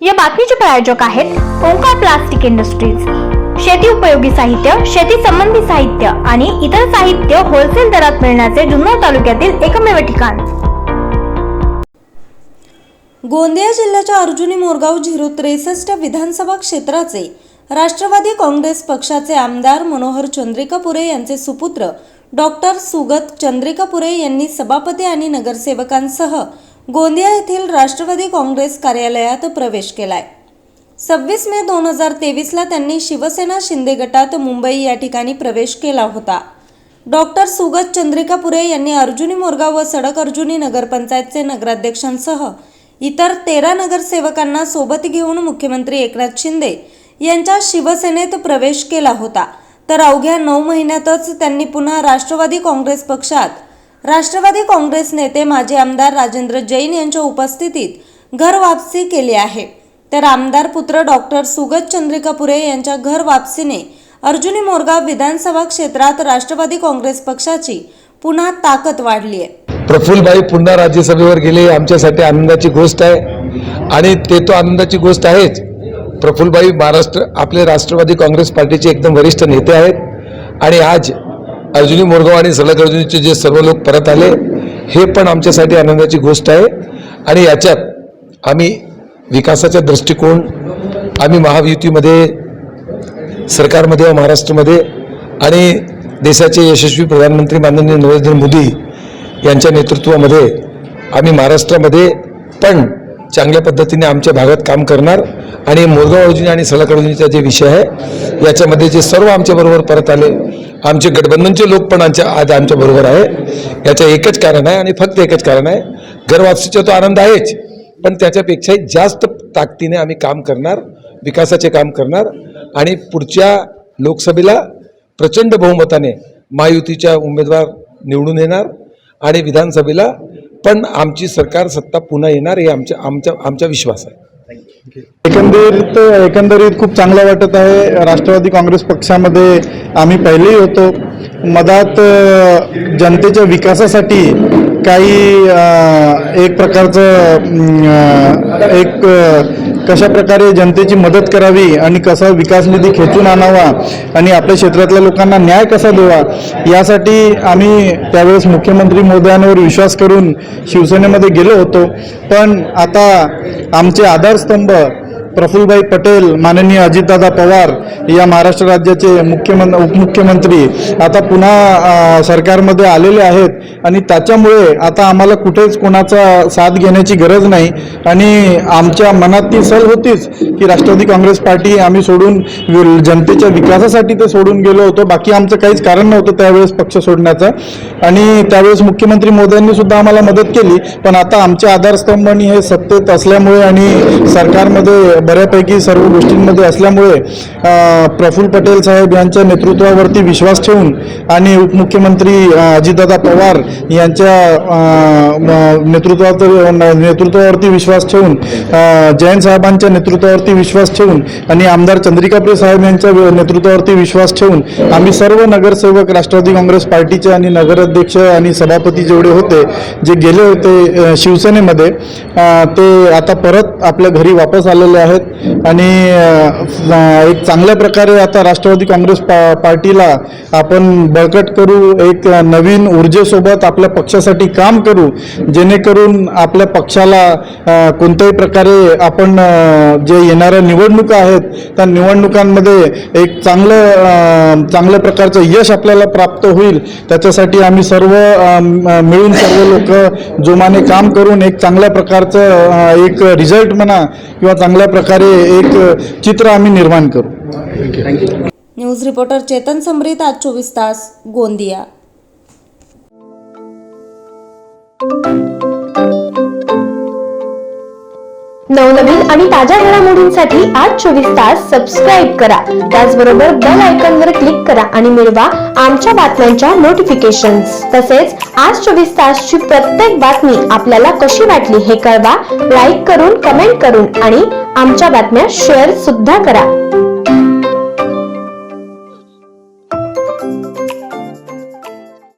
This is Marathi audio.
या बातमीचे प्रायोजक आहेत ओंकार प्लास्टिक इंडस्ट्रीज. शेती उपयोगी साहित्य शेती संबंधी साहित्य आणि इतर साहित्य होलसेल दरात मिळण्याचे जुन्नर तालुक्यातील एकमेव ठिकाण. गोंदिया जिल्ह्याच्या अर्जुनी मोरगाव झिरो त्रेसष्ट विधानसभा क्षेत्राचे राष्ट्रवादी काँग्रेस पक्षाचे आमदार मनोहर चंद्रिकापुरे यांचे सुपुत्र डॉक्टर सुगत चंद्रिकापुरे यांनी सभापती आणि नगरसेवकांसह गोंदिया येथील राष्ट्रवादी काँग्रेस कार्यालयात प्रवेश केलाय. सव्वीस मे दोन हजार तेवीसला त्यांनी शिवसेना शिंदे गटात मुंबई या ठिकाणी प्रवेश केला होता. डॉक्टर सुगत चंद्रिकापुरे यांनी अर्जुनी मोरगाव व सडक अर्जुनी नगरपंचायतचे नगराध्यक्षांसह इतर तेरा नगरसेवकांना सोबत घेऊन मुख्यमंत्री एकनाथ शिंदे यांच्या शिवसेनेत प्रवेश केला होता. तर अवघ्या नऊ महिन्यातच त्यांनी पुन्हा राष्ट्रवादी काँग्रेस पक्षात राष्ट्रवादी काँग्रेस नेते माजी आमदार राजेंद्र जैन यांच्या उपस्थितीत घर वापसी केली आहे. तर आमदार पुत्र डॉक्टर सुगत चंद्रिकापुरे यांच्या घर वापसीने अर्जुनी मोरगाव विधानसभा क्षेत्रात राष्ट्रवादी काँग्रेस पक्षाची पुन्हा ताकद वाढली आहे. प्रफुल्लभाई पुन्हा राज्यसभेवर गेले आमच्यासाठी आनंदाची गोष्ट आहे. आणि ते तो आनंदाची गोष्ट आहेच. प्रफुल्लभाई महाराष्ट्र आपले राष्ट्रवादी काँग्रेस पार्टीचे एकदम वरिष्ठ नेते आहेत. आणि आज अर्जुनी मोरगाव आणि सलग अर्जुनीचे जे सर्व लोक परत आले हे पण आमच्यासाठी आनंदाची गोष्ट आहे. आणि याच्यात आम्ही विकासाचा दृष्टिकोन आम्ही महायुतीमध्ये सरकारमध्ये महाराष्ट्रामध्ये आणि देशाचे यशस्वी प्रधानमंत्री माननीय नरेंद्र मोदी यांच्या नेतृत्वामध्ये आम्ही महाराष्ट्रामध्ये पण चांगल्या पद्धतीने आमच्या भागात काम करणार. आणि मोरगाव अर्जुनी आणि सलग अर्जुनीचा जे विषय आहे याच्यामध्ये जे सर्व आमच्याबरोबर परत आले आमचे गठबंधनचे लोक पण आमच्या आज आमच्याबरोबर आहे. याचं एकच कारण आहे आणि फक्त एकच कारण आहे. घरवापसीचा तो आनंद आहेच. पण त्याच्यापेक्षाही जास्त ताकदीने आम्ही काम करणार विकासाचे काम करणार आणि पुढच्या लोकसभेला प्रचंड बहुमताने महायुतीच्या उमेदवार निवडून येणार आणि विधानसभेला. पण आमची सरकार सत्ता पुन्हा येणार हे आमच्या आमच्या आमचा विश्वास आहे. एकंदरीत एकंदरीत खूप चांगलं वाटत आहे. राष्ट्रवादी काँग्रेस पक्षामध्ये आम्ही पहिलेही होतो. मधात जनतेच्या विकासासाठी काही एक प्रकारचं एक कशा प्रकारे जनतेची मदत करावी आणि कसा विकास निधी खेचून आणावा आणि आपल्या क्षेत्रातल्या लोकांना न्याय कसा देवा यासाठी आम्ही त्यावेळेस मुख्यमंत्री महोदयांवर विश्वास करून शिवसेनेमध्ये गेलो होतो. पण आता आमचे आधारस्तंभ प्रफुल्लभाई पटेल माननीय अजितदादा पवार या महाराष्ट्र राज्याचे मुख्यमंत्री उपमुख्यमंत्री आता पुन्हा सरकारमध्ये आलेले आहेत. आणि त्याच्यामुळे आता आम्हाला कुठेच कोणाचा साथ घेण्याची गरज नाही. आणि आमच्या मनात ती सल होतीच की राष्ट्रवादी काँग्रेस पार्टी आम्ही सोडून जनतेच्या विकासासाठी ते सोडून गेलो होतो. बाकी आमचं काहीच कारण नव्हतं त्यावेळेस पक्ष सोडण्याचं. आणि त्यावेळेस मुख्यमंत्री मोदयांनी सुद्धा आम्हाला मदत केली. पण आता आमचे आधारस्तंभ आणि हे सत्तेत असल्यामुळे आणि सरकारमध्ये बऱ्यापैकी सर्व गोष्टींमध्ये असल्यामुळे प्रफुल्ल पटेल साहेब यांच्या नेतृत्वावरती विश्वास ठेवून आणि उपमुख्यमंत्री अजितदादा पवार यांच्या नेतृत्वात नेतृत्वावरती विश्वास ठेवून जयंत साहेबांच्या नेतृत्वावरती विश्वास ठेवून आणि आमदार चंद्रिकाप्रे साहेब यांच्या नेतृत्वावरती विश्वास ठेवून आम्ही सर्व नगरसेवक राष्ट्रवादी काँग्रेस पार्टीचे आणि नगराध्यक्ष आणि सभापती जेवढे होते जे गेले होते शिवसेनेमध्ये ते आता परत आपल्या घरी वापस आलेले आहेत. आणि एक चांगल्या प्रकारे आता राष्ट्रवादी काँग्रेस पा पार्टीला आपण बळकट करू एक नवीन ऊर्जेसोबत आपल्या पक्षासाठी काम करू जेणेकरून आपल्या पक्षाला कोणत्याही प्रकारे आपण जे येणाऱ्या निवडणुका आहेत त्या निवडणुकांमध्ये एक चांगलं चांगल्या प्रकारचं यश आपल्याला प्राप्त होईल. त्याच्यासाठी आम्ही सर्व मिळून सर्व लोक जोमाने काम करून एक चांगल्या प्रकारचं एक रिझल्ट म्हणा किंवा चांगल्या प्रकार प्रकारे एक चित्र आम्ही निर्माण करू. न्यूज रिपोर्टर चेतन समरीत आज चोवीस तास गोंदिया. नवनवीन आणि ताज्या घडामोडींसाठी आज चोवीस तास सबस्क्राईब करा. त्याचबरोबर बेल आयकॉनवर क्लिक करा आणि मिळवा आमच्या बातम्यांच्या नोटिफिकेशन्स तसेच आज चोवीस तासची प्रत्येक बातमी आपल्याला कशी वाटली हे कळवा. लाईक करून कमेंट करून आणि आमच्या बातम्या शेअर सुद्धा करा.